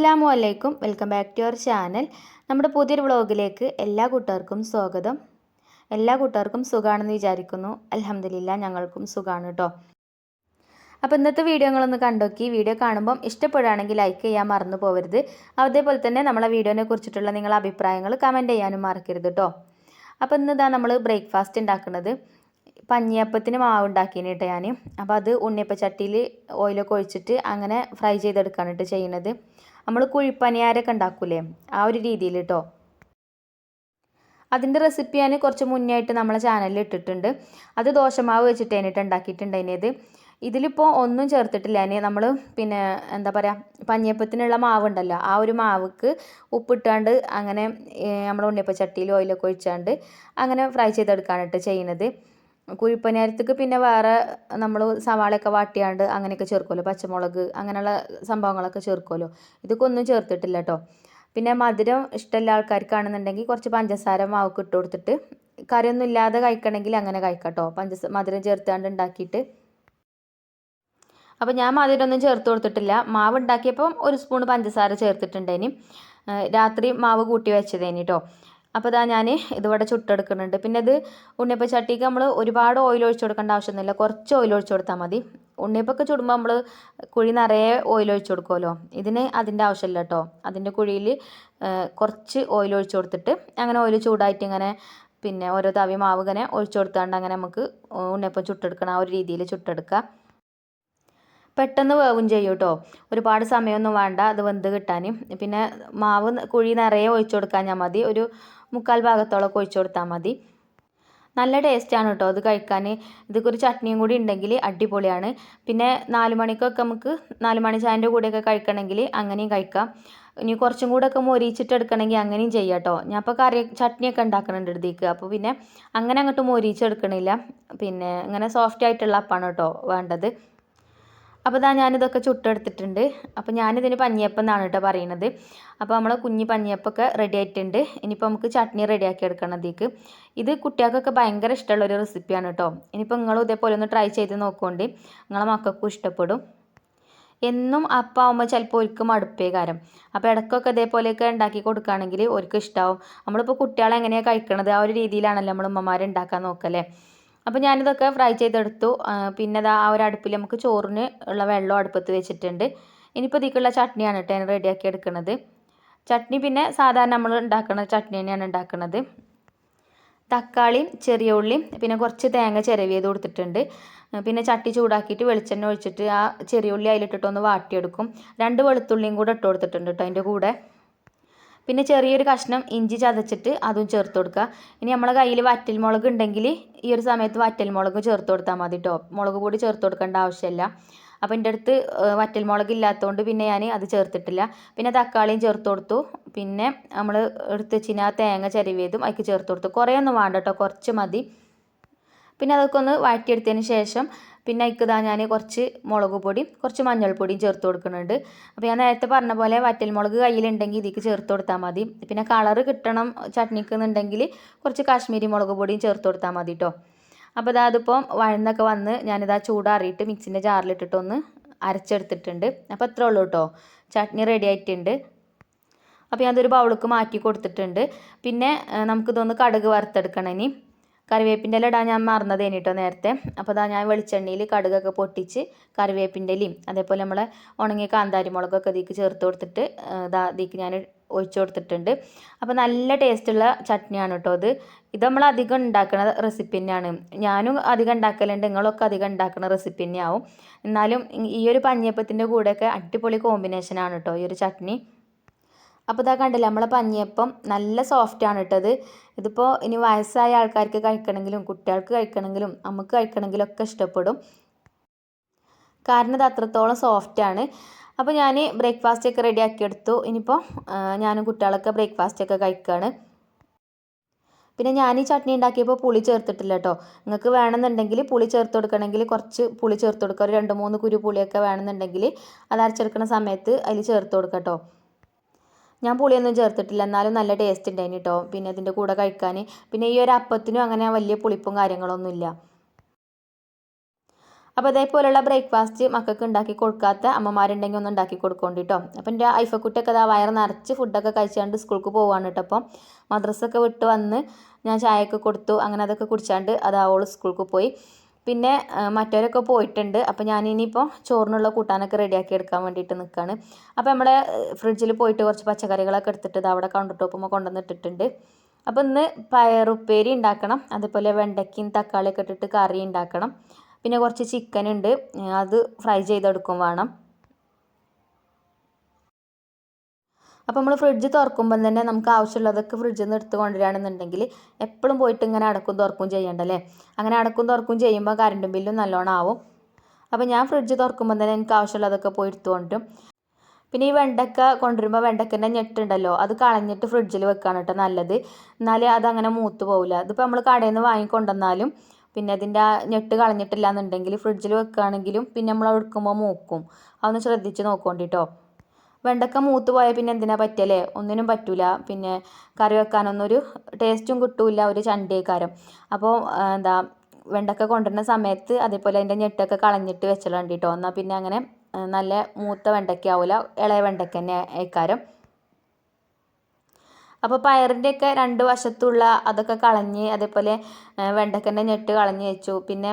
അസ്സാം വലൈക്കും welcome back to our channel. നമ്മുടെ പുതിയൊരു വ്ളോഗിലേക്ക് എല്ലാ കൂട്ടുകാർക്കും സ്വാഗതം. എല്ലാ കൂട്ടുകാർക്കും സുഖമാണെന്ന് വിചാരിക്കുന്നു. അലഹമില്ല ഞങ്ങൾക്കും സുഖമാണ് കേട്ടോ അപ്പോൾ ഇന്നത്തെ വീഡിയോ നിങ്ങളൊന്ന് കണ്ടോക്കി. വീഡിയോ കാണുമ്പം ഇഷ്ടപ്പെടുകയാണെങ്കിൽ ലൈക്ക് ചെയ്യാൻ മറന്നു പോകരുത് അതേപോലെ തന്നെ നമ്മളെ വീഡിയോനെ കുറിച്ചിട്ടുള്ള നിങ്ങളുടെ അഭിപ്രായങ്ങൾ കമന്റ് ചെയ്യാനും മറക്കരുത് കേട്ടോ അപ്പോൾ ഇന്ന് ഇതാ നമ്മൾ ബ്രേക്ക്ഫാസ്റ്റ് ഉണ്ടാക്കുന്നത് പഞ്ഞിയപ്പത്തിന് മാവ് ഉണ്ടാക്കിയാണ് കേട്ടോ ഞാൻ അപ്പോൾ അത് ഉണ്ണിയപ്പ ചട്ടിയിൽ ഓയിലൊക്കെ ഒഴിച്ചിട്ട് അങ്ങനെ ഫ്രൈ ചെയ്തെടുക്കാണ് കേട്ടോ ചെയ്യുന്നത്. നമ്മൾ കുഴിപ്പനിയാരൊക്കെ ഉണ്ടാക്കൂലേ? ആ ഒരു രീതിയിൽ കേട്ടോ അതിന്റെ റെസിപ്പി ഞാൻ കുറച്ച് മുന്നേ ആയിട്ട് നമ്മളെ ചാനലിൽ ഇട്ടിട്ടുണ്ട്. അത് ദോശമാവ് വെച്ചിട്ട് കഴിഞ്ഞിട്ട് ഉണ്ടാക്കിയിട്ടുണ്ടായിരുന്നത് ഇതിലിപ്പോൾ ഒന്നും ചേർത്തിട്ടില്ല. അതിന് നമ്മൾ പിന്നെ എന്താ പറയുക പഞ്ഞിയപ്പത്തിനുള്ള മാവുണ്ടല്ലോ ആ ഒരു മാവുക്ക് ഉപ്പിട്ടാണ്ട് അങ്ങനെ നമ്മൾ ഉണ്ണിയപ്പ ചട്ടിയിൽ ഓയിലൊക്കെ ഒഴിച്ചാണ്ട് അങ്ങനെ ഫ്രൈ ചെയ്തെടുക്കാനായിട്ട് ചെയ്യുന്നത് കുഴിപ്പനിയാരത്തേക്ക് പിന്നെ വേറെ നമ്മൾ സവാളയൊക്കെ വാട്ടിയാണ്ട് അങ്ങനെയൊക്കെ ചേർക്കുമല്ലോ പച്ചമുളക് അങ്ങനെയുള്ള സംഭവങ്ങളൊക്കെ ചേർക്കുമല്ലോ ഇതൊക്കെ ഒന്നും ചേർത്തിട്ടില്ല കേട്ടോ പിന്നെ മധുരം ഇഷ്ടമുള്ള ആൾക്കാർക്കാണെന്നുണ്ടെങ്കിൽ കുറച്ച് പഞ്ചസാര മാവ് ഇട്ട് കൊടുത്തിട്ട് കറിയൊന്നും ഇല്ലാതെ കഴിക്കണമെങ്കിൽ അങ്ങനെ കഴിക്കാം കേട്ടോ പഞ്ചസ മധുരം ചേർത്താണ്ട് ഉണ്ടാക്കിയിട്ട്. അപ്പോൾ ഞാൻ മധുരമൊന്നും ചേർത്ത് കൊടുത്തിട്ടില്ല. മാവ് ഉണ്ടാക്കിയപ്പം ഒരു സ്പൂൺ പഞ്ചസാര ചേർത്തിട്ടുണ്ടേനി രാത്രി മാവ് കൂട്ടി വെച്ചതേനി കേട്ടോ അപ്പോൾ ഇതാ ഞാൻ ഇതിവിടെ ചുട്ടെടുക്കുന്നുണ്ട്. പിന്നെ ഇത് ഉണ്ണിയപ്പ ചട്ടിക്ക് നമ്മൾ ഒരുപാട് ഓയിൽ ഒഴിച്ചു കൊടുക്കേണ്ട ആവശ്യമൊന്നുമില്ല. കുറച്ച് ഓയിൽ ഒഴിച്ചു കൊടുത്താൽ മതി. ഉണ്ണിയപ്പൊക്കെ ചുടുമ്പോൾ നമ്മൾ കുഴി നിറയെ ഓയിൽ ഒഴിച്ചു കൊടുക്കുമല്ലോ ഇതിന് അതിന്റെ ആവശ്യമില്ല കേട്ടോ അതിന്റെ കുഴിയിൽ കുറച്ച് ഓയിൽ ഒഴിച്ചു കൊടുത്തിട്ട് അങ്ങനെ ഓയിൽ ചൂടായിട്ട് ഇങ്ങനെ പിന്നെ ഓരോ തവി മാവ് ഇങ്ങനെ ഒഴിച്ചു കൊടുത്താണ്ട് അങ്ങനെ നമുക്ക് ഉണ്ണിയപ്പം ചുട്ടെടുക്കണം. ആ ഒരു രീതിയിൽ ചുട്ടെടുക്കുക പെട്ടെന്ന് വേവും ചെയ്യും കേട്ടോ ഒരുപാട് സമയമൊന്നും വേണ്ട. അത് വെന്ത് കിട്ടാൻ പിന്നെ മാവ് കുഴി നിറയെ ഒഴിച്ചു കൊടുക്കാൻ മതി. ഒരു മുക്കാൽ ഭാഗത്തോളം ഒഴിച്ചു കൊടുത്താൽ മതി. നല്ല ടേസ്റ്റാണ് കേട്ടോ അത് കഴിക്കാൻ. ഇതൊക്കെ ഒരു ചട്നിയും കൂടി ഉണ്ടെങ്കിൽ അടിപൊളിയാണ്. പിന്നെ നാല് മണിക്കൊക്കെ നമുക്ക് നാല് മണി ചായന്റെ കൂടെയൊക്കെ കഴിക്കണമെങ്കിൽ അങ്ങനെയും കഴിക്കാം. ഇനി കുറച്ചും കൂടെ ഒക്കെ മൊരിച്ചിട്ട് എടുക്കണമെങ്കിൽ അങ്ങനെയും ചെയ്യാം കേട്ടോ ഞാൻ ഇപ്പോൾ കറി ചട്നിയൊക്കെ ഉണ്ടാക്കുന്നുണ്ട് ഇടത്തേക്ക് അപ്പോൾ പിന്നെ അങ്ങനെ അങ്ങോട്ട് മൊരിച്ചെടുക്കണില്ല. പിന്നെ അങ്ങനെ സോഫ്റ്റ് ആയിട്ടുള്ള അപ്പാണ് കേട്ടോ വേണ്ടത്. അപ്പോൾ ഇതാ ഞാനിതൊക്കെ ചുട്ടെടുത്തിട്ടുണ്ട്. അപ്പോൾ ഞാനിതിന് പഞ്ഞിയപ്പം എന്നാണ് കേട്ടോ പറയുന്നത് അപ്പോൾ നമ്മൾ കുഞ്ഞി പഞ്ഞിയപ്പൊക്കെ റെഡി ആയിട്ടുണ്ട്. ഇനിയിപ്പോൾ നമുക്ക് ചട്നി റെഡിയാക്കി എടുക്കണം അതിലേക്ക്. ഇത് കുട്ടികൾക്കൊക്കെ ഭയങ്കര ഇഷ്ടമുള്ള ഒരു റെസിപ്പിയാണ് കേട്ടോ ഇനിയിപ്പോൾ നിങ്ങളും ഇതേപോലെ ഒന്ന് ട്രൈ ചെയ്ത് നോക്കുകൊണ്ട് നിങ്ങളെ മക്കൾക്കും ഇഷ്ടപ്പെടും. എന്നും അപ്പാവുമ്പോൾ ചിലപ്പോൾ ഒരിക്കലും മടുപ്പേ കാരം അപ്പോൾ ഇടയ്ക്കൊക്കെ ഇതേപോലെയൊക്കെ ഉണ്ടാക്കി കൊടുക്കുകയാണെങ്കിൽ ഒരിക്കൽ ഇഷ്ടമാവും നമ്മളിപ്പോൾ കുട്ടികളെ എങ്ങനെയാണ് കഴിക്കണത്? ആ ഒരു രീതിയിലാണല്ലോ നമ്മൾ ഉമ്മമാർ ഉണ്ടാക്കാൻ നോക്കല്ലേ? അപ്പോൾ ഞാനിതൊക്കെ ഫ്രൈ ചെയ്തെടുത്തു. പിന്നെ ആ ഒരു അടുപ്പിൽ നമുക്ക് ചോറിന് ഉള്ള വെള്ളം അടുപ്പത്ത് വെച്ചിട്ടുണ്ട്. ഇനിയിപ്പോൾ ഇതിക്കുള്ള ചട്നിയാണ് കേട്ടോ ഞാൻ റെഡിയാക്കി എടുക്കുന്നത് ചട്നി പിന്നെ സാധാരണ നമ്മൾ ഉണ്ടാക്കുന്ന ചട്നി തന്നെയാണ് ഉണ്ടാക്കുന്നത് തക്കാളിയും ചെറിയ ഉള്ളിയും പിന്നെ കുറച്ച് തേങ്ങ ചിരവിയത് കൊടുത്തിട്ടുണ്ട്. പിന്നെ ചട്ടി ചൂടാക്കിയിട്ട് വെളിച്ചെണ്ണ ഒഴിച്ചിട്ട് ആ ചെറിയ ഉള്ളി അതിലിട്ടിട്ടൊന്ന് വാട്ടിയെടുക്കും. രണ്ട് വെളുത്തുള്ളിയും കൂടെ ഇട്ട് കൊടുത്തിട്ടുണ്ട് കേട്ടോ അതിന്റെ കൂടെ. പിന്നെ ചെറിയൊരു കഷ്ണം ഇഞ്ചി ചതച്ചിട്ട് അതും ചേർത്ത് കൊടുക്കുക. ഇനി നമ്മളെ കയ്യിൽ വറ്റൽ മുളക് ഉണ്ടെങ്കിൽ ഈ ഒരു സമയത്ത് വറ്റൽ മുളക് ചേർത്ത് കൊടുത്താൽ മതി കേട്ടോ മുളക് പൊടി ചേർത്ത് കൊടുക്കേണ്ട ആവശ്യമില്ല. അപ്പോൾ എന്റെ അടുത്ത് വറ്റൽ മുളക് ഇല്ലാത്തതുകൊണ്ട് പിന്നെ ഞാൻ അത് ചേർത്തിട്ടില്ല. പിന്നെ തക്കാളിയും ചേർത്ത് കൊടുത്തു. പിന്നെ നമ്മൾ എടുത്ത് വെച്ചിന് തേങ്ങ ചരിവേതും അതിക്ക് ചേർത്ത് കൊടുത്തു. കുറേ ഒന്നും വേണ്ട കേട്ടോ കുറച്ച് മതി. പിന്നെ അതൊക്കെ ഒന്ന് വഴറ്റിയെടുത്തതിന് ശേഷം പിന്നെ അതിക്ക് ഞാൻ കുറച്ച് മുളക് പൊടിയും കുറച്ച് മഞ്ഞൾപ്പൊടിയും ചേർത്ത് കൊടുക്കുന്നുണ്ട്. അപ്പോൾ ഞാൻ നേരത്തെ പറഞ്ഞ പോലെ വറ്റൽ മുളക് കയ്യിലുണ്ടെങ്കിൽ ഇതിക്ക് ചേർത്ത് കൊടുത്താൽ മതി. പിന്നെ കളറ് കിട്ടണം ചട്നിക്ക് എന്നുണ്ടെങ്കിൽ കുറച്ച് കാശ്മീരി മുളക് പൊടിയും ചേർത്ത് കൊടുത്താൽ മതി കേട്ടോ അപ്പോൾ ഇതാ അതിപ്പോൾ വഴന്നൊക്കെ വന്ന് ഞാനിതാ ചൂടാറിയിട്ട് മിക്സിന്റെ ജാറിലിട്ടിട്ടൊന്ന് അരച്ചെടുത്തിട്ടുണ്ട്. അപ്പോൾ അത്രേ ഉള്ളൂ കേട്ടോ ചട്നി റെഡി ആയിട്ടുണ്ട്. അപ്പോൾ ഞാനതൊരു ബൗളിക്ക് മാറ്റി കൊടുത്തിട്ടുണ്ട്. പിന്നെ നമുക്കിതൊന്ന് കടുക് വറുത്തെടുക്കണം ഇനി. കറിവേപ്പിന്റെ ഇല ഇടാൻ ഞാൻ മറന്നതേനി കേട്ടോ നേരത്തെ. അപ്പോൾ അതാ ഞാൻ വെളിച്ചെണ്ണയിൽ കടുകൊക്കെ പൊട്ടിച്ച് കറിവേപ്പിന്റെ ഇലയും അതേപോലെ നമ്മളെ ഉണങ്ങിയ കാന്താരി മുളകൊക്കെ ഇതിക്ക് ചേർത്ത് കൊടുത്തിട്ട് ഇതാ ഇതിക്ക് ഞാൻ ഒഴിച്ചു കൊടുത്തിട്ടുണ്ട്. അപ്പോൾ നല്ല ടേസ്റ്റുള്ള ചട്നിയാണ് കേട്ടോ അത് ഇത് നമ്മൾ അധികം ഉണ്ടാക്കുന്ന റെസിപ്പി തന്നെയാണ്. ഞാനും അധികം ഉണ്ടാക്കലുണ്ട് നിങ്ങളൊക്കെ അധികം ഉണ്ടാക്കുന്ന റെസിപ്പി തന്നെയാവും. എന്നാലും ഈ ഒരു പഞ്ഞിയപ്പത്തിന്റെ കൂടെയൊക്കെ അടിപൊളി കോമ്പിനേഷനാണ് കേട്ടോ ഈ ഒരു ചട്നി. അപ്പോൾ ഇതാ കണ്ടില്ല നമ്മളെ പഞ്ഞിയപ്പം നല്ല സോഫ്റ്റ് ആണ് ഇട്ടത് ഇതിപ്പോൾ ഇനി വയസ്സായ ആൾക്കാർക്ക് കഴിക്കണമെങ്കിലും കുട്ടികൾക്ക് കഴിക്കണമെങ്കിലും നമുക്ക് കഴിക്കണമെങ്കിലും ഒക്കെ ഇഷ്ടപ്പെടും. കാരണം ഇത് അത്രത്തോളം സോഫ്റ്റ് ആണ്. അപ്പോൾ ഞാൻ ബ്രേക്ക്ഫാസ്റ്റ് ഒക്കെ റെഡിയാക്കി ആക്കിയെടുത്തു ഇനിയിപ്പോൾ ഞാനും കുട്ടികളൊക്കെ ബ്രേക്ക്ഫാസ്റ്റ് ഒക്കെ കഴിക്കുകയാണ് പിന്നെ ഞാൻ ഈ ചട്നി ഉണ്ടാക്കിയപ്പോൾ പുളി ചേർത്തിട്ടില്ല കേട്ടോ നിങ്ങൾക്ക് വേണമെന്നുണ്ടെങ്കിൽ പുളി ചേർത്ത് കൊടുക്കണമെങ്കിൽ കുറച്ച് പുളി ചേർത്ത് കൊടുക്കുക. ഒരു രണ്ട് മൂന്ന് കുരു പുളിയൊക്കെ വേണമെന്നുണ്ടെങ്കിൽ അത് അരച്ചെടുക്കുന്ന സമയത്ത് അതിൽ ചേർത്ത് കൊടുക്കാം കേട്ടോ ഞാൻ പുളിയൊന്നും ചേർത്തിട്ടില്ല. എന്നാലും നല്ല ടേസ്റ്റ് ഉണ്ടായിന് കേട്ടോ പിന്നെ അതിന്റെ കൂടെ കഴിക്കാൻ. പിന്നെ ഈ ഒരു അപ്പത്തിനും അങ്ങനെ വലിയ പുളിപ്പും കാര്യങ്ങളൊന്നുമില്ല അപ്പോൾ അതേപോലെയുള്ള ബ്രേക്ക്ഫാസ്റ്റ് മക്കൾക്ക് ഉണ്ടാക്കി കൊടുക്കാത്ത അമ്മമാരുണ്ടെങ്കിൽ ഒന്ന് ഉണ്ടാക്കി കൊടുക്കൊണ്ടിട്ടോ അപ്പം എന്റെ ഐഫക്കുട്ടിയൊക്കെ അതാ വയറ് നിറച്ച് ഫുഡൊക്കെ കഴിച്ചാണ്ട് സ്കൂൾക്ക് പോവാണ് കേട്ടോ അപ്പം മദ്രസൊക്കെ വിട്ട് വന്ന് ഞാൻ ചായയൊക്കെ കൊടുത്തു. അങ്ങനെ അതൊക്കെ കുടിച്ചാണ്ട് അത് അവൾ സ്കൂൾക്ക് പോയി. പിന്നെ മറ്റവരൊക്കെ പോയിട്ടുണ്ട്. അപ്പോൾ ഞാൻ ഇനിയിപ്പോൾ ചോറിനുള്ള കൂട്ടാനൊക്കെ റെഡിയാക്കി എടുക്കാൻ വേണ്ടിയിട്ട് നിൽക്കുകയാണ് അപ്പോൾ നമ്മുടെ ഫ്രിഡ്ജിൽ പോയിട്ട് കുറച്ച് പച്ചക്കറികളൊക്കെ എടുത്തിട്ട് അവിടെ കൗണ്ടർ ടോപ്പുമ്പോൾ കൊണ്ടുവന്നിട്ടിട്ടുണ്ട് അപ്പോൾ ഇന്ന് പയറുപ്പേരി ഉണ്ടാക്കണം. അതുപോലെ വെണ്ടയ്ക്കയും തക്കാളിയൊക്കെ ഇട്ടിട്ട് കറി ഉണ്ടാക്കണം. പിന്നെ കുറച്ച് ചിക്കൻ ഉണ്ട്. അത് ഫ്രൈ ചെയ്തെടുക്കും വേണം. അപ്പോൾ നമ്മൾ ഫ്രിഡ്ജ് തുറക്കുമ്പം തന്നെ നമുക്ക് ആവശ്യമുള്ളതൊക്കെ ഫ്രിഡ്ജിൽ നിന്ന് എടുത്ത് കൊണ്ടുവരികയാണെന്നുണ്ടെങ്കിൽ എപ്പോഴും പോയിട്ട് ഇങ്ങനെ അടക്കും തുറക്കും ചെയ്യണ്ടല്ലേ അങ്ങനെ അടക്കും തുറക്കും ചെയ്യുമ്പോൾ കറണ്ട് ബില്ലും നല്ലോണം ആവും. അപ്പോൾ ഞാൻ ഫ്രിഡ്ജ് തുറക്കുമ്പോൾ തന്നെ എനിക്ക് ആവശ്യമുള്ളതൊക്കെ പോയി എടുത്തു കൊണ്ടും പിന്നെ ഈ വെണ്ടക്ക കൊണ്ടുവരുമ്പോൾ വെണ്ടക്കന്റെ ഞെട്ടുണ്ടല്ലോ? അത് കളഞ്ഞിട്ട് ഫ്രിഡ്ജിൽ വെക്കുകയാണ് കേട്ടോ നല്ലത്. എന്നാലേ അതങ്ങനെ മൂത്ത് പോവില്ല അതിപ്പോൾ നമ്മൾ കടയിൽ നിന്ന് വാങ്ങിക്കൊണ്ടുവന്നാലും പിന്നെ അതിന്റെ ആ ഞെട്ട് കളഞ്ഞിട്ടില്ല എന്നുണ്ടെങ്കിൽ ഫ്രിഡ്ജിൽ വെക്കുകയാണെങ്കിലും പിന്നെ നമ്മൾ എടുക്കുമ്പോൾ മൂക്കും. അതൊന്ന് ശ്രദ്ധിച്ച് നോക്കോണ്ടിട്ടോ വെണ്ടക്ക മൂത്ത് പോയാൽ പിന്നെ എന്തിനാ പറ്റല്ലേ ഒന്നിനും പറ്റൂല. പിന്നെ കറി വെക്കാനൊന്നും ഒരു ടേസ്റ്റും കിട്ടൂല ഒരു ചണ്ടിയേക്കാരം അപ്പോൾ എന്താ വെണ്ടക്ക കൊണ്ടുവരുന്ന സമയത്ത് അതേപോലെ അതിന്റെ ഞെട്ടൊക്കെ കളഞ്ഞിട്ട് വെച്ചിട്ടുണ്ട് കേട്ടോ എന്നാൽ പിന്നെ അങ്ങനെ നല്ല മൂത്ത വെണ്ടയ്ക്ക ആവില്ല ഇളയ വെണ്ടയ്ക്ക തന്നെ ഏക്കാരം അപ്പോൾ പയറിന്റെയൊക്കെ രണ്ട് വശത്തുള്ള അതൊക്കെ കളഞ്ഞ് അതേപോലെ വെണ്ടക്കന്റെ ഞെട്ട് കളഞ്ഞ് വെച്ചു. പിന്നെ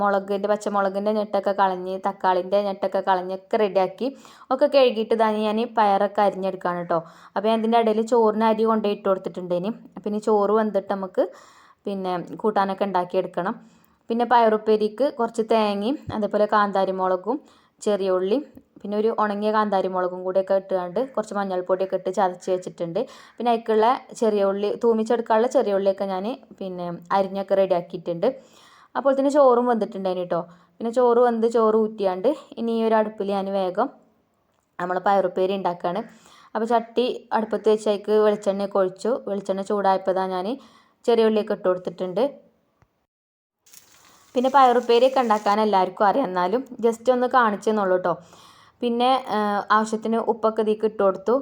മുളകിന്റെ പച്ചമുളകിന്റെ ഞെട്ടൊക്കെ കളഞ്ഞ് തക്കാളിന്റെ ഞെട്ടൊക്കെ കളഞ്ഞൊക്കെ റെഡിയാക്കി ഒക്കെ കഴുകിയിട്ട് തന്നെ ഞാൻ പയറൊക്കെ അരിഞ്ഞെടുക്കുകയാണ് കേട്ടോ അപ്പോൾ ഞാൻ ഇതിന്റെ ഇടയിൽ ചോറിന് അരി കൊണ്ടേ ഇട്ട് കൊടുത്തിട്ടുണ്ട് ഇനി. പിന്നെ ചോറ് വന്നിട്ട് നമുക്ക് പിന്നെ കൂട്ടാനൊക്കെ ഉണ്ടാക്കിയെടുക്കണം പിന്നെ പയറുപ്പേരിക്ക് കുറച്ച് തേങ്ങയും അതേപോലെ കാന്താരി മുളകും ചെറിയ ഉള്ളി പിന്നെ ഒരു ഉണങ്ങിയ കാന്താരി മുളകും കൂടിയൊക്കെ ഇട്ടുകൊണ്ട് കുറച്ച് മഞ്ഞൾപ്പൊടിയൊക്കെ ഇട്ട് ചതച്ച് വെച്ചിട്ടുണ്ട്. പിന്നെ അതിലേക്കുള്ള ചെറിയ ഉള്ളി തൂമിച്ചെടുക്കാനുള്ള ചെറിയ ഉള്ളിയൊക്കെ ഞാൻ പിന്നെ അരിഞ്ഞൊക്കെ റെഡിയാക്കിയിട്ടുണ്ട്. അപ്പോൾ തന്നെ ചോറും വെന്തിട്ടുണ്ടായിന് കേട്ടോ പിന്നെ ചോറ് വെന്ത് ചോറ് ഊറ്റിയാണ്ട് ഇനി ഈ ഒരു അടുപ്പിൽ ഞാൻ വേഗം നമ്മൾ പയറുപ്പേരി ഉണ്ടാക്കുകയാണ് അപ്പോൾ ചട്ടി അടുപ്പത്ത് വെച്ച് അതിക്ക് വെളിച്ചെണ്ണയൊക്കെ ഒഴിച്ചു. വെളിച്ചെണ്ണ ചൂടായപ്പോഴാണ് ഞാൻ ചെറിയ ഉള്ളിയൊക്കെ ഇട്ട് കൊടുത്തിട്ടുണ്ട്. പിന്നെ പയറുപ്പേരിയൊക്കെ ഉണ്ടാക്കാൻ എല്ലാവർക്കും അറിയാം എന്നാലും ജസ്റ്റ് ഒന്ന് കാണിച്ചെന്നുള്ളൂ കേട്ടോ പിന്നെ ആവശ്യത്തിന് ഉപ്പൊക്കെ ഇതിലേക്ക് ഇട്ട് കൊടുത്തു.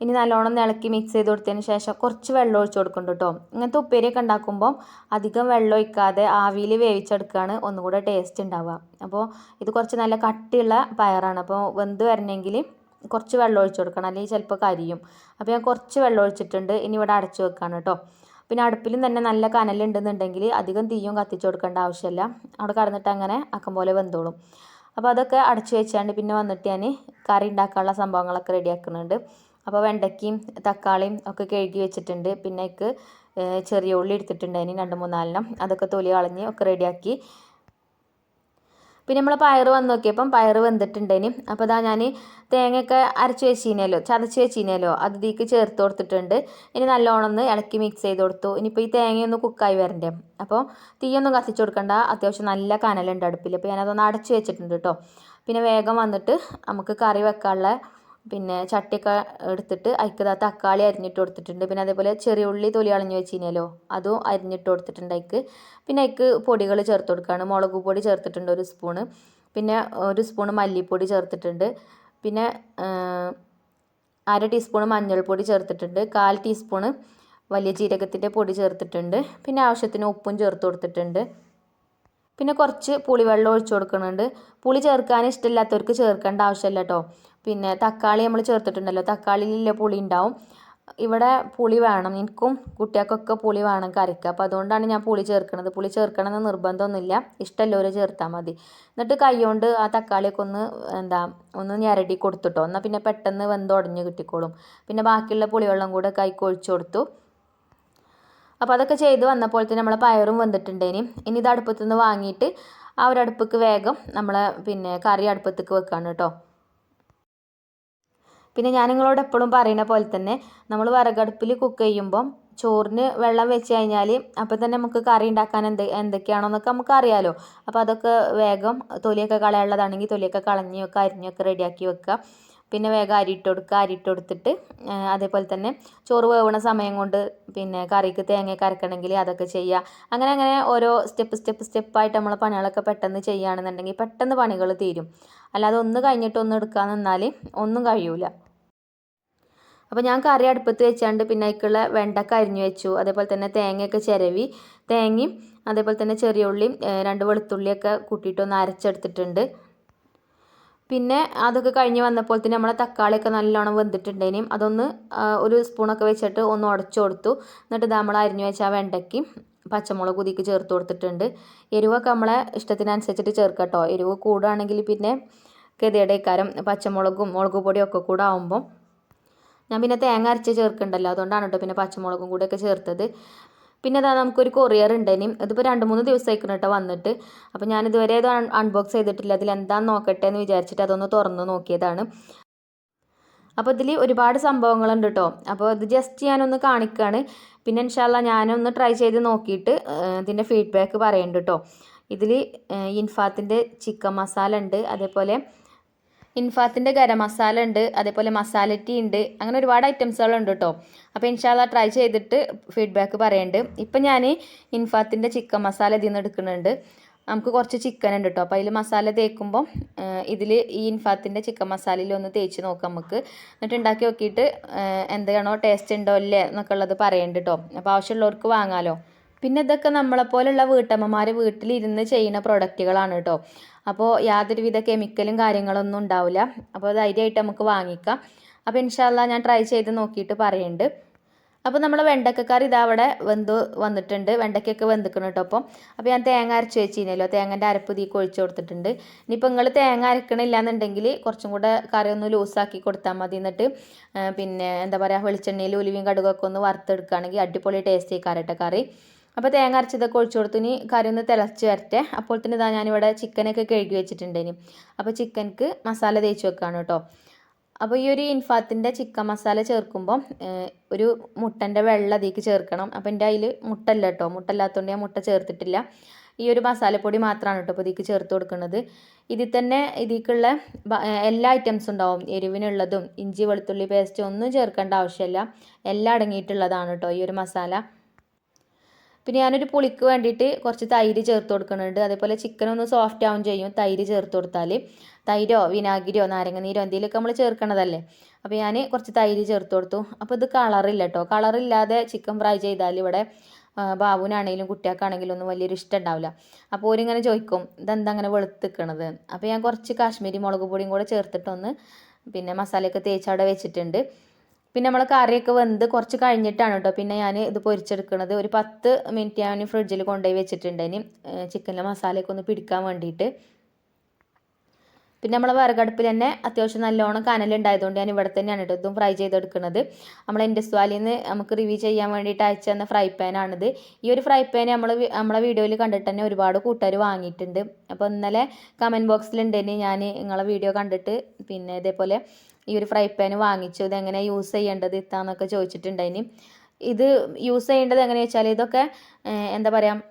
ഇനി നല്ലോണം ഇളക്കി മിക്സ് ചെയ്ത് കൊടുത്തതിന് ശേഷം കുറച്ച് വെള്ളം ഒഴിച്ച് കൊടുക്കുന്നുണ്ട് കേട്ടോ ഇങ്ങനത്തെ ഉപ്പേരിയൊക്കെ ഉണ്ടാക്കുമ്പോൾ അധികം വെള്ളം ഒഴിക്കാതെ ആവിയിൽ വേവിച്ചെടുക്കുകയാണ് ഒന്നുകൂടെ ടേസ്റ്റ് ഉണ്ടാവുക. അപ്പോൾ ഇത് കുറച്ച് നല്ല കട്ടിയുള്ള പയറാണ്. അപ്പോൾ വെന്ത് വരണമെങ്കിൽ കുറച്ച് വെള്ളം ഒഴിച്ച് കൊടുക്കണം. അല്ലെങ്കിൽ ചിലപ്പോൾ കരിയും. അപ്പോൾ ഞാൻ കുറച്ച് വെള്ളം ഒഴിച്ചിട്ടുണ്ട്. ഇനി ഇവിടെ അടച്ചു വെക്കുകയാണ് കേട്ടോ പിന്നെ അടുപ്പിലും തന്നെ നല്ല കനലുണ്ടെന്നുണ്ടെങ്കിൽ അധികം തീയും കത്തിച്ച് കൊടുക്കേണ്ട ആവശ്യമില്ല. അവിടെ കടന്നിട്ട് അങ്ങനെ അക്കം പോലെ വെന്തോളും. അപ്പോൾ അതൊക്കെ അടച്ചു വെച്ചാണ്ട് പിന്നെ വന്നിട്ട് ഞാൻ കറി ഉണ്ടാക്കാനുള്ള സംഭവങ്ങളൊക്കെ റെഡിയാക്കുന്നുണ്ട് അപ്പോൾ വെണ്ടയ്ക്കയും തക്കാളിയും ഒക്കെ കഴുകി വെച്ചിട്ടുണ്ട്. പിന്നെ എനിക്ക് ചെറിയ ഉള്ളി എടുത്തിട്ടുണ്ട്. അതിന് രണ്ട് മൂന്നാലെണ്ണം. അതൊക്കെ തൊലി കളഞ്ഞ് ഒക്കെ റെഡിയാക്കി പിന്നെ നമ്മൾ പയർ വന്ന് നോക്കിയപ്പം പയർ വെന്തിട്ടുണ്ടേനി. അപ്പോൾ ഇതാ ഞാൻ തേങ്ങയൊക്കെ അരച്ച് വെച്ചിനല്ലോ ചതച്ച് വെച്ചിനല്ലോ അത് ഇതിക്ക് ചേർത്ത് കൊടുത്തിട്ടുണ്ട്. ഇനി നല്ലോണം ഒന്ന് ഇളക്കി മിക്സ് ചെയ്ത് കൊടുത്തു. ഇനിയിപ്പോൾ ഈ തേങ്ങയൊന്നും കുക്കായി വരണ്ടേ. അപ്പോൾ തീയൊന്നും കത്തിച്ച് കൊടുക്കണ്ട. അത്യാവശ്യം നല്ല കനലുണ്ട് അടുപ്പിൽ അപ്പോൾ ഞാനതൊന്ന് അടച്ച് വെച്ചിട്ടുണ്ട് കേട്ടോ പിന്നെ വേഗം വന്നിട്ട് നമുക്ക് കറി വെക്കാനുള്ള പിന്നെ ചട്ടിയൊക്കെ എടുത്തിട്ട് അതിലേക്ക് തക്കാളി അരിഞ്ഞിട്ട് കൊടുത്തിട്ടുണ്ട്. പിന്നെ അതേപോലെ ചെറിയ ഉള്ളി തൊലി കളഞ്ഞ് വെച്ചിനല്ലോ അതും അരിഞ്ഞിട്ട് കൊടുത്തിട്ടുണ്ട് അതിക്ക് പിന്നെ അതിക്ക് പൊടികൾ ചേർത്ത് കൊടുക്കുകയാണ് മുളക് പൊടി ചേർത്തിട്ടുണ്ട് ഒരു സ്പൂണ്. പിന്നെ ഒരു സ്പൂണ് മല്ലിപ്പൊടി ചേർത്തിട്ടുണ്ട്. പിന്നെ അര ടീസ്പൂണ് മഞ്ഞൾപ്പൊടി ചേർത്തിട്ടുണ്ട്. കാൽ ടീസ്പൂണ് വലിയ ജീരകത്തിന്റെ പൊടി ചേർത്തിട്ടുണ്ട്. പിന്നെ ആവശ്യത്തിന് ഉപ്പും ചേർത്ത് കൊടുത്തിട്ടുണ്ട്. പിന്നെ കുറച്ച് പുളിവെള്ളം ഒഴിച്ചു കൊടുക്കുന്നുണ്ട്. പുളി ചേർക്കാൻ ഇഷ്ടമില്ലാത്തവർക്ക് ചേർക്കേണ്ട ആവശ്യമില്ല കേട്ടോ. പിന്നെ തക്കാളി നമ്മൾ ചേർത്തിട്ടുണ്ടല്ലോ തക്കാളിയിലെ പുളി ഉണ്ടാവും. ഇവിടെ പുളി വേണം എനിക്കും കുട്ടികൾക്കൊക്കെ പുളി വേണം കറിക്ക്. അപ്പോൾ അതുകൊണ്ടാണ് ഞാൻ പുളി ചേർക്കുന്നത്. പുളി ചേർക്കണമെന്ന് നിർബന്ധമൊന്നുമില്ല. ഇഷ്ടമല്ലവരെ ചേർത്താൽ മതി. എന്നിട്ട് കൈ കൊണ്ട് ആ തക്കാളിയൊക്കെ ഒന്ന് എന്താ ഒന്ന് ഞരടി കൊടുത്തിട്ടോ. എന്നാൽ പിന്നെ പെട്ടെന്ന് വെന്തുടഞ്ഞ് കിട്ടിക്കോളും. പിന്നെ ബാക്കിയുള്ള പുളിവെള്ളം കൂടെ കൈക്ക് കൊടുത്തു. അപ്പോൾ അതൊക്കെ ചെയ്ത് വന്നപ്പോൾ തന്നെ നമ്മളെ പയറും വെന്തിട്ടുണ്ടേനി ഇനി. ഇത് അടുപ്പത്തുനിന്ന് വാങ്ങിയിട്ട് ആ ഒരു അടുപ്പക്ക് വേഗം നമ്മളെ പിന്നെ കറി അടുപ്പത്തേക്ക് വെക്കുകയാണ് കേട്ടോ. പിന്നെ ഞാൻ നിങ്ങളോട് എപ്പോഴും പറയുന്ന പോലെ തന്നെ നമ്മൾ വിറകടുപ്പിൽ കുക്ക് ചെയ്യുമ്പം ചോറിന് വെള്ളം വെച്ച് കഴിഞ്ഞാൽ അപ്പം തന്നെ നമുക്ക് കറി ഉണ്ടാക്കാൻ എന്ത് എന്തൊക്കെയാണെന്നൊക്കെ നമുക്ക് അറിയാമല്ലോ അപ്പോൾ അതൊക്കെ വേഗം തൊലിയൊക്കെ കളയാനുള്ളതാണെങ്കിൽ തൊലിയൊക്കെ കളഞ്ഞ് വെക്കുക അരിഞ്ഞൊക്കെ റെഡിയാക്കി വെക്കുക. പിന്നെ വേഗം അരിയിട്ട് കൊടുക്കുക. അരിയിട്ട് കൊടുത്തിട്ട് അതേപോലെ തന്നെ ചോറ് വേവണ സമയം കൊണ്ട് പിന്നെ കറിക്ക് തേങ്ങയൊക്കെ അരക്കണമെങ്കിൽ അതൊക്കെ ചെയ്യുക. അങ്ങനെ അങ്ങനെ ഓരോ സ്റ്റെപ്പ് സ്റ്റെപ്പ് സ്റ്റെപ്പായിട്ട് നമ്മൾ പണികളൊക്കെ പെട്ടെന്ന് ചെയ്യുകയാണെന്നുണ്ടെങ്കിൽ പെട്ടെന്ന് പണികൾ തീരും. അല്ലാതെ ഒന്ന് കഴിഞ്ഞിട്ട് ഒന്ന് എടുക്കാൻ നിന്നാൽ ഒന്നും കഴിയൂല. അപ്പോൾ ഞാൻ കറി അടുപ്പത്ത് വെച്ചാണ്ട് പിന്നെ അതിക്കുള്ള വെണ്ടക്ക അരിഞ്ഞു വെച്ചു. അതേപോലെ തന്നെ തേങ്ങയൊക്കെ ചിരവി തേങ്ങയും അതേപോലെ തന്നെ ചെറിയ ഉള്ളിയും രണ്ട് വെളുത്തുള്ളിയൊക്കെ കൂട്ടിയിട്ടൊന്ന് അരച്ചെടുത്തിട്ടുണ്ട്. പിന്നെ അതൊക്കെ കഴിഞ്ഞ് വന്നപ്പോൾ തന്നെ നമ്മളെ തക്കാളിയൊക്കെ നല്ലോണം വെന്തിട്ടുണ്ടേനും അതൊന്ന് ഒരു സ്പൂണൊക്കെ വെച്ചിട്ട് ഒന്ന് ഉടച്ചു കൊടുത്തു. എന്നിട്ട് നമ്മൾ അരിഞ്ഞു വെച്ച ആ വെണ്ടയ്ക്ക് പച്ചമുളക് കുതിക്ക് ചേർത്ത് കൊടുത്തിട്ടുണ്ട്. എരിവൊക്കെ നമ്മളെ ഇഷ്ടത്തിനനുസരിച്ചിട്ട് ചേർക്കാം കേട്ടോ. എരിവ് കൂടുകയാണെങ്കിൽ പിന്നെ ഗതിയുടെക്കാരം പച്ചമുളകും മുളക് പൊടിയും ഒക്കെ കൂടെ ആകുമ്പോൾ ഞാൻ പിന്നെ തേങ്ങ അരച്ച് ചേർക്കണ്ടല്ലോ. അതുകൊണ്ടാണ് കേട്ടോ പിന്നെ പച്ചമുളകും കൂടെയൊക്കെ ചേർത്തത്. പിന്നെ അതാ നമുക്കൊരു കൊറിയർ ഉണ്ടേനും ഇതിപ്പോൾ രണ്ട് മൂന്ന് ദിവസമായിരിക്കും കേട്ടോ വന്നിട്ട്. അപ്പോൾ ഞാൻ ഇതുവരെ ഇത് അൺബോക്സ് ചെയ്തിട്ടില്ല. അതിൽ എന്താണെന്ന് നോക്കട്ടെ എന്ന് വിചാരിച്ചിട്ട് അതൊന്ന് തുറന്ന് നോക്കിയതാണ്. അപ്പോൾ ഇതിൽ ഒരുപാട് സംഭവങ്ങളുണ്ട് കേട്ടോ. അപ്പോൾ ഇത് ജസ്റ്റ് ഞാനൊന്ന് കാണിക്കുകയാണ് പിന്നെ ഇൻഷാല്ല ഞാനൊന്ന് ട്രൈ ചെയ്ത് നോക്കിയിട്ട് ഇതിന്റെ ഫീഡ്ബാക്ക് പറയുന്നുണ്ട് കേട്ടോ. ഇതിൽ ഇൻഫാത്തിന്റെ ചിക്കൻ മസാല ഉണ്ട്. അതേപോലെ ഇൻഫാത്തിന്റെ ഗരം മസാല ഉണ്ട് അതേപോലെ മസാല ടീ ഉണ്ട് അങ്ങനെ ഒരുപാട് ഐറ്റംസുകളുണ്ട് കേട്ടോ. അപ്പോൾ ഇൻഷാല്ല ട്രൈ ചെയ്തിട്ട് ഫീഡ്ബാക്ക് പറയുന്നുണ്ട് ഇപ്പം ഞാൻ ഇൻഫാത്തിന്റെ ചിക്കൻ മസാല ഇതിൽ നിന്ന് എടുക്കുന്നുണ്ട്. നമുക്ക് കുറച്ച് ചിക്കൻ ഉണ്ട് കേട്ടോ. അപ്പോൾ അതിൽ മസാല തേക്കുമ്പോൾ ഇതിൽ ഈ ഇൻഫാത്തിന്റെ ചിക്കൻ മസാലയിൽ ഒന്ന് തേച്ച് നോക്കാം നമുക്ക്. എന്നിട്ട് ഉണ്ടാക്കി നോക്കിയിട്ട് എന്താണോ ടേസ്റ്റ് ഉണ്ടോ അല്ലേ എന്നൊക്കെ ഉള്ളത് പറയുന്നുണ്ട് കേട്ടോ. അപ്പോൾ ആവശ്യമുള്ളവർക്ക് വാങ്ങാമല്ലോ പിന്നെ ഇതൊക്കെ നമ്മളെപ്പോലുള്ള വീട്ടമ്മമാർ വീട്ടിലിരുന്ന് ചെയ്യുന്ന പ്രൊഡക്റ്റുകളാണ് കേട്ടോ. അപ്പോൾ യാതൊരുവിധ കെമിക്കലും കാര്യങ്ങളൊന്നും ഉണ്ടാവില്ല. അപ്പോൾ ധൈര്യമായിട്ട് നമുക്ക് വാങ്ങിക്കാം. അപ്പോൾ ഇൻഷാല്ല ഞാൻ ട്രൈ ചെയ്ത് നോക്കിയിട്ട് പറയുന്നുണ്ട്. അപ്പോൾ നമ്മൾ വെണ്ടക്കക്കറി ഇതാ അവിടെ വെന്ത് വന്നിട്ടുണ്ട്. വെണ്ടയ്ക്കൊക്കെ വെന്തിക്കണം കേട്ടോ അപ്പം അപ്പോൾ ഞാൻ തേങ്ങ അരച്ച് വെച്ചിരുന്നല്ലോ തേങ്ങന്റെ അരപ്പ് തീ കൊഴിച്ച് കൊടുത്തിട്ടുണ്ട്. ഇനിയിപ്പോൾ നിങ്ങൾ തേങ്ങ അരക്കണില്ല എന്നുണ്ടെങ്കിൽ കുറച്ചും കൂടെ കറി ഒന്ന് ലൂസാക്കി കൊടുത്താൽ മതി എന്നിട്ട് പിന്നെ എന്താ പറയുക വെളിച്ചെണ്ണയിൽ ഉലുവയും കടുകൊക്കെ ഒന്ന് വറുത്തെടുക്കുകയാണെങ്കിൽ അടിപൊളി ടേസ്റ്റ് ആയി കറി. അപ്പോൾ തേങ്ങ അരച്ചതൊക്കെ ഒഴിച്ചു കൊടുത്തു. ഇനി കറി ഒന്ന് തിളച്ച് വരട്ടെ. അപ്പോൾ തന്നെ ഇതാ ഞാനിവിടെ ചിക്കനൊക്കെ കഴുകി വെച്ചിട്ടുണ്ടേനി. അപ്പോൾ ചിക്കനക്ക് മസാല തേച്ച് വെക്കുകയാണ് കേട്ടോ. അപ്പോൾ ഈ ഒരു ഇൻഫാത്തിന്റെ ചിക്കൻ മസാല ചേർക്കുമ്പോൾ ഒരു മുട്ടന്റെ വെള്ളം അതിലേക്ക് ചേർക്കണം. അപ്പോൾ എന്റെ അതിൽ മുട്ടല്ല കേട്ടോ. മുട്ടല്ലാത്തതുകൊണ്ട് ഞാൻ മുട്ട ചേർത്തിട്ടില്ല. ഈ ഒരു മസാലപ്പൊടി മാത്രമാണ് കേട്ടോ ഇപ്പോൾ ഇതിലേക്ക് ചേർത്ത് കൊടുക്കുന്നത്. ഇതിൽ തന്നെ ഇതിലേക്കുള്ള എല്ലാ ഐറ്റംസും ഉണ്ടാവും. എരിവിനുള്ളതും ഇഞ്ചി വെളുത്തുള്ളി പേസ്റ്റ് ഒന്നും ചേർക്കേണ്ട ആവശ്യമില്ല. എല്ലാം അടങ്ങിയിട്ടുള്ളതാണ് കേട്ടോ ഈ ഒരു മസാല. പിന്നെ ഞാനൊരു പുളിക്ക് വേണ്ടിയിട്ട് കുറച്ച് തൈര് ചേർത്ത് കൊടുക്കുന്നുണ്ട്. അതേപോലെ ചിക്കൻ ഒന്ന് സോഫ്റ്റ് ആവും ചെയ്യും. തൈര് ചേർത്ത് കൊടുത്താൽ തൈരോ വിനാഗിരിയോ നാരങ്ങ നീരോ എന്തെങ്കിലുമൊക്കെ നമ്മൾ ചേർക്കണതല്ലേ? അപ്പോൾ ഞാൻ കുറച്ച് തൈര് ചേർത്ത് കൊടുത്തു. അപ്പോൾ ഇത് കളറില്ല കേട്ടോ കളറില്ലാതെ ചിക്കൻ ഫ്രൈ ചെയ്താൽ ഇവിടെ ബാബുവിനാണെങ്കിലും കുട്ടികൾക്കാണെങ്കിലും ഒന്നും വലിയൊരു ഇഷ്ടം ഉണ്ടാവില്ല. അപ്പോൾ ഓരിങ്ങനെ ചോദിക്കും ഇതെന്താ അങ്ങനെ വെളുത്തിക്കണത്? അപ്പോൾ ഞാൻ കുറച്ച് കാശ്മീരി മുളക് പൊടിയും കൂടെ ചേർത്തിട്ടൊന്ന് പിന്നെ മസാലയൊക്കെ തേച്ച് അവിടെ വെച്ചിട്ടുണ്ട്. പിന്നെ നമ്മൾ കറിയൊക്കെ വെന്ത് കുറച്ച് കഴിഞ്ഞിട്ടാണ് കേട്ടോ പിന്നെ ഞാൻ ഇത് പൊരിച്ചെടുക്കുന്നത് ഒരു പത്ത് മിനിറ്റ് ഞാൻ ഫ്രിഡ്ജിൽ കൊണ്ടുപോയി വെച്ചിട്ടുണ്ട്. ഇനി ചിക്കനിലെ മസാലയൊക്കെ ഒന്ന് പിടിക്കാൻ വേണ്ടിയിട്ട്. പിന്നെ നമ്മളെ വിറകടുപ്പിൽ തന്നെ അത്യാവശ്യം നല്ലോണം കനലുണ്ടായതുകൊണ്ട് ഞാൻ ഇവിടെ തന്നെയാണ് കേട്ടോ ഇതും ഫ്രൈ ചെയ്തെടുക്കുന്നത്. നമ്മൾ ഇൻഡസ്വാലിൽ നിന്ന് നമുക്ക് റിവ്യൂ ചെയ്യാൻ വേണ്ടിയിട്ട് അയച്ചു തന്ന ഫ്രൈ പാനാണിത് ഈ ഒരു ഫ്രൈ പാൻ നമ്മൾ നമ്മളെ വീഡിയോയിൽ കണ്ടിട്ട് തന്നെ ഒരുപാട് കൂട്ടുകാർ വാങ്ങിയിട്ടുണ്ട്. അപ്പോൾ ഇന്നലെ കമന്റ് ബോക്സിലുണ്ടെങ്കിൽ ഞാൻ നിങ്ങളെ വീഡിയോ കണ്ടിട്ട് പിന്നെ ഇതേപോലെ ഈ ഒരു ഫ്രൈ പാൻ വാങ്ങിച്ചു. ഇതെങ്ങനെ യൂസ് ചെയ്യേണ്ടത് ഇത്താന്നൊക്കെ ചോദിച്ചിട്ടുണ്ടായിന്. ഇത് യൂസ് ചെയ്യേണ്ടത് എങ്ങനെയാ വെച്ചാൽ ഇതൊക്കെ എന്താ പറയുക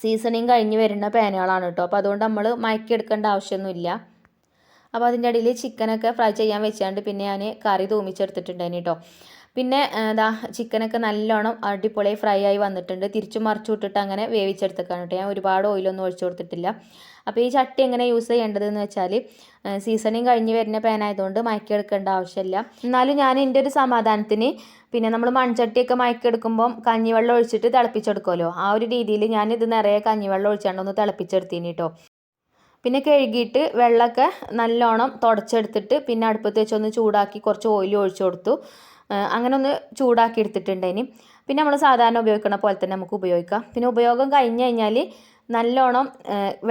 സീസണിങ് കഴിഞ്ഞ് വരുന്ന പാനുകളാണ് കേട്ടോ. അപ്പോൾ അതുകൊണ്ട് നമ്മൾ മയക്കിയെടുക്കേണ്ട ആവശ്യമൊന്നുമില്ല. അപ്പോൾ അതിന്റെ ഇടയിൽ ചിക്കനൊക്കെ ഫ്രൈ ചെയ്യാൻ വെച്ചാണ്ട് പിന്നെ ഞാൻ കറി തൂമിച്ചെടുത്തിട്ടുണ്ടായിന് കേട്ടോ പിന്നെ എന്താ ചിക്കനൊക്കെ നല്ലോണം അടിപൊളി ഫ്രൈ ആയി വന്നിട്ടുണ്ട്. തിരിച്ചു മറിച്ചു വിട്ടിട്ട് അങ്ങനെ വേവിച്ചെടുത്തേക്കാണ് കേട്ടോ ഞാൻ ഒരുപാട് ഓയിലൊന്നും ഒഴിച്ചു കൊടുത്തിട്ടില്ല. അപ്പോൾ ഈ ചട്ടി എങ്ങനെ യൂസ് ചെയ്യേണ്ടതെന്ന് വെച്ചാൽ സീസണിങ് കഴിഞ്ഞ് വരുന്ന പാനായതുകൊണ്ട് മയക്കിയെടുക്കേണ്ട ആവശ്യമില്ല എന്നാലും ഞാൻ എന്റെ ഒരു സമാധാനത്തിന് പിന്നെ നമ്മൾ മൺചട്ടിയൊക്കെ മയക്കെടുക്കുമ്പം കഞ്ഞിവെള്ളം ഒഴിച്ചിട്ട് തിളപ്പിച്ചെടുക്കുമല്ലോ ആ ഒരു രീതിയിൽ ഞാൻ ഇത് നിറയെ കഞ്ഞിവെള്ളം ഒഴിച്ചാണ്ട് ഒന്ന് തിളപ്പിച്ചെടുത്തിന് കേട്ടോ പിന്നെ കഴുകിയിട്ട് വെള്ളമൊക്കെ നല്ലോണം തുടച്ചെടുത്തിട്ട് പിന്നെ അടുപ്പത്ത് വെച്ചൊന്ന് ചൂടാക്കി കുറച്ച് ഓയിൽ ഒഴിച്ചു കൊടുത്തു. അങ്ങനെ ഒന്ന് ചൂടാക്കി എടുത്തിട്ടുണ്ടേനി പിന്നെ നമ്മൾ സാധാരണ ഉപയോഗിക്കുന്ന പോലെ തന്നെ നമുക്ക് ഉപയോഗിക്കാം. പിന്നെ ഉപയോഗം കഴിഞ്ഞ് കഴിഞ്ഞാൽ നല്ലോണം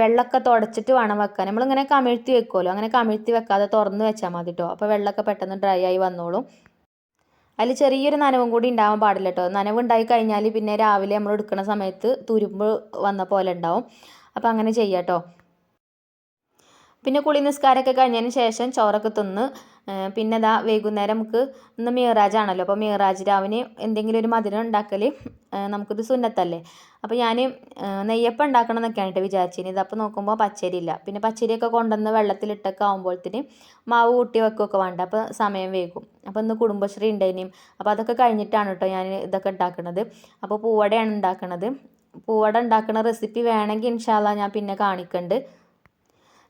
വെള്ളമൊക്കെ തുടച്ചിട്ട് വേണം വെക്കാൻ. നമ്മളിങ്ങനെ കമിഴ്ത്തി വെക്കുമല്ലോ അങ്ങനെ കമിഴ്ത്തി വെക്കാതെ തുറന്ന് വെച്ചാൽ മതി കേട്ടോ അപ്പോൾ വെള്ളമൊക്കെ പെട്ടെന്ന് ഡ്രൈ ആയി വന്നോളും. അതിൽ ചെറിയൊരു നനവും കൂടി ഉണ്ടാവാൻ പാടില്ല കേട്ടോ നനവ് ഉണ്ടായി കഴിഞ്ഞാൽ പിന്നെ രാവിലെ നമ്മൾ എടുക്കുന്ന സമയത്ത് തുരുമ്പ് വന്ന പോലെ ഉണ്ടാവും. അപ്പോൾ അങ്ങനെ ചെയ്യാം കേട്ടോ പിന്നെ കുളി നിസ്കാരമൊക്കെ കഴിഞ്ഞതിന് ശേഷം ചോറൊക്കെ തിന്ന് പിന്നെ ദാ വൈകുന്നേരം നമുക്ക് ഇന്ന് മീറാജാണല്ലോ. അപ്പോൾ മീറാജ് രാവിലെ എന്തെങ്കിലും ഒരു മധുരം ഉണ്ടാക്കൽ നമുക്കിത് സുന്നത്തല്ലേ. അപ്പോൾ ഞാൻ നെയ്യപ്പം ഉണ്ടാക്കണം എന്നൊക്കെയാണ് കേട്ടോ വിചാരിച്ചിന്. ഇതപ്പോൾ നോക്കുമ്പോൾ പച്ചരി ഇല്ല പിന്നെ പച്ചരിയൊക്കെ കൊണ്ടുവന്ന് വെള്ളത്തിലിട്ടൊക്കെ ആകുമ്പോഴത്തേന് മാവ് കൂട്ടി വെക്കുകയൊക്കെ വേണ്ട. അപ്പോൾ സമയം വൈകും. അപ്പോൾ ഇന്ന് കുടുംബശ്രീ ഉണ്ടായിനും അപ്പോൾ അതൊക്കെ കഴിഞ്ഞിട്ടാണ് കേട്ടോ ഞാൻ ഇതൊക്കെ ഉണ്ടാക്കുന്നത് അപ്പോൾ പൂവടയാണ് ഉണ്ടാക്കുന്നത് പൂവട ഉണ്ടാക്കുന്ന റെസിപ്പി വേണമെങ്കിൽ ഇൻഷാല്ല ഞാൻ പിന്നെ കാണിക്കുന്നുണ്ട്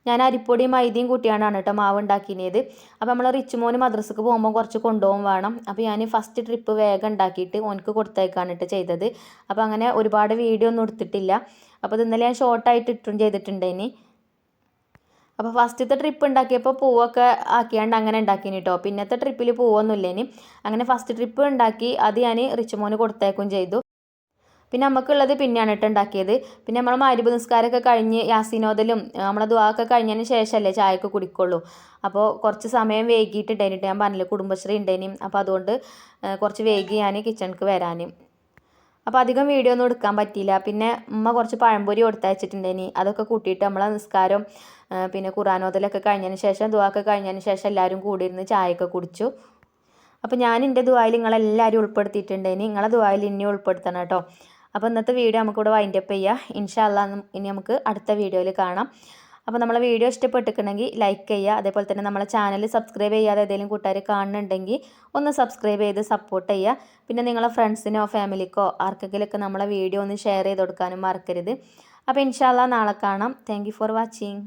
ഞാൻ അരിപ്പൊടിയും മൈദയും കൂട്ടിയാണ് കേട്ടോ മാവ് ഉണ്ടാക്കിയത് അപ്പോൾ നമ്മൾ റിച്ച് മോന് മദ്രസക്ക് പോകുമ്പോൾ കുറച്ച് കൊണ്ടുപോകും വേണം. അപ്പോൾ ഞാൻ ഫസ്റ്റ് ട്രിപ്പ് വേഗം ഉണ്ടാക്കിയിട്ട് ഓനക്ക് കൊടുത്തേക്കാണ് കേട്ടോ ചെയ്തത്. അപ്പോൾ അങ്ങനെ ഒരുപാട് വീഡിയോ ഒന്നും എടുത്തിട്ടില്ല. അപ്പോൾ ഇത് ഇന്നലെ ഞാൻ ഷോർട്ടായിട്ട് ഇട്ടും ചെയ്തിട്ടുണ്ട് ഇനി. അപ്പോൾ ഫസ്റ്റത്തെ ട്രിപ്പ് ഉണ്ടാക്കിയപ്പോൾ പൂവൊക്കെ ആക്കിയാണ്ട് അങ്ങനെ ഉണ്ടാക്കിന് കേട്ടോ. പിന്നത്തെ ട്രിപ്പിൽ പൂവൊന്നുമില്ല ഇനി. അങ്ങനെ ഫസ്റ്റ് ട്രിപ്പ് ഉണ്ടാക്കി അത് ഞാൻ റിച്ച് മോന് കൊടുത്തേക്കും ചെയ്തു. പിന്നെ നമുക്കുള്ളത് പിന്നെയാണ് കേട്ടോ ഉണ്ടാക്കിയത്. പിന്നെ നമ്മൾ മരുഭ നിസ്കാരമൊക്കെ കഴിഞ്ഞ് യാസിനോദലും നമ്മളെ ദുവാക്കെ കഴിഞ്ഞതിന് ശേഷമല്ലേ ചായയൊക്കെ കുടിക്കുള്ളൂ. അപ്പോൾ കുറച്ച് സമയം വൈകിയിട്ടുണ്ടായിട്ട് ഞാൻ പറഞ്ഞില്ല കുടുംബശ്രീ ഉണ്ടേനും. അപ്പോൾ അതുകൊണ്ട് കുറച്ച് വൈകി ഞാൻ കിച്ചണിക്ക് വരാനും. അപ്പോൾ അധികം വീഡിയോ ഒന്നും എടുക്കാൻ പറ്റിയില്ല. പിന്നെ ഉമ്മ കുറച്ച് പഴംപൊരി കൊടുത്തയച്ചിട്ടുണ്ടേനി അതൊക്കെ കൂട്ടിയിട്ട് നമ്മളെ നിസ്കാരം പിന്നെ ഖുറാനോദലൊക്കെ കഴിഞ്ഞതിന് ശേഷം ദുവാക്കെ കഴിഞ്ഞതിന് ശേഷം എല്ലാവരും കൂടിയിരുന്ന് ചായയൊക്കെ കുടിച്ചു. അപ്പോൾ ഞാൻ എന്റെ ദുവായിൽ നിങ്ങളെല്ലാവരും ഉൾപ്പെടുത്തിയിട്ടുണ്ടേനി നിങ്ങളെ ദുവായിൽ ഇനി ഉൾപ്പെടുത്തണം കേട്ടോ അപ്പോൾ ഇന്നത്തെ വീഡിയോ നമുക്കിവിടെ വൈൻഡ് അപ്പ് ചെയ്യാം. ഇൻഷാല്ല ഇനി നമുക്ക് അടുത്ത വീഡിയോയിൽ കാണാം. അപ്പോൾ നമ്മളെ വീഡിയോ ഇഷ്ടപ്പെട്ടിട്ടുണ്ടെങ്കിൽ ലൈക്ക് ചെയ്യുക. അതേപോലെ തന്നെ നമ്മളെ ചാനൽ സബ്സ്ക്രൈബ് ചെയ്യാതെ ഏതെങ്കിലും കൂട്ടുകാർ കാണുന്നുണ്ടെങ്കിൽ ഒന്ന് സബ്സ്ക്രൈബ് ചെയ്ത് സപ്പോർട്ട് ചെയ്യുക. പിന്നെ നിങ്ങളെ ഫ്രണ്ട്സിനോ ഫാമിലിക്കോ ആർക്കെങ്കിലുമൊക്കെ നമ്മളെ വീഡിയോ ഒന്ന് ഷെയർ ചെയ്ത് കൊടുക്കാനും മറക്കരുത്. അപ്പോൾ ഇൻഷാല്ല നാളെ കാണാം. Thank for watching